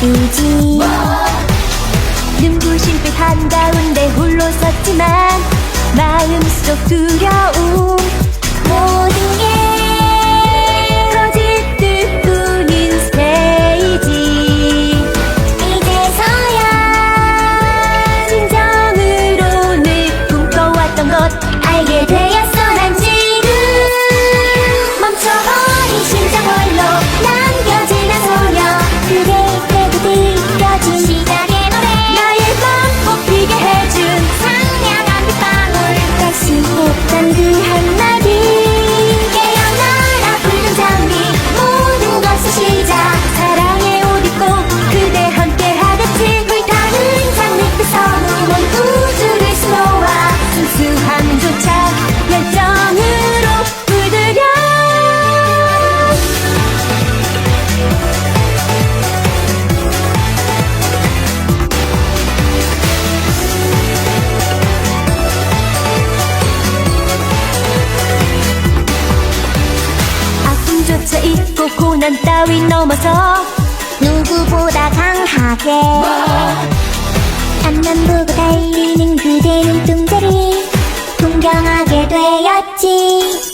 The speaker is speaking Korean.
주지. 눈부신 빛 한가운데 홀로 섰지만 마음속 두려움. 모두 고난 따위 넘어서 누구보다 강하게. 앞만 보고 달리는 그대 눈동자를 동경하게 되었지.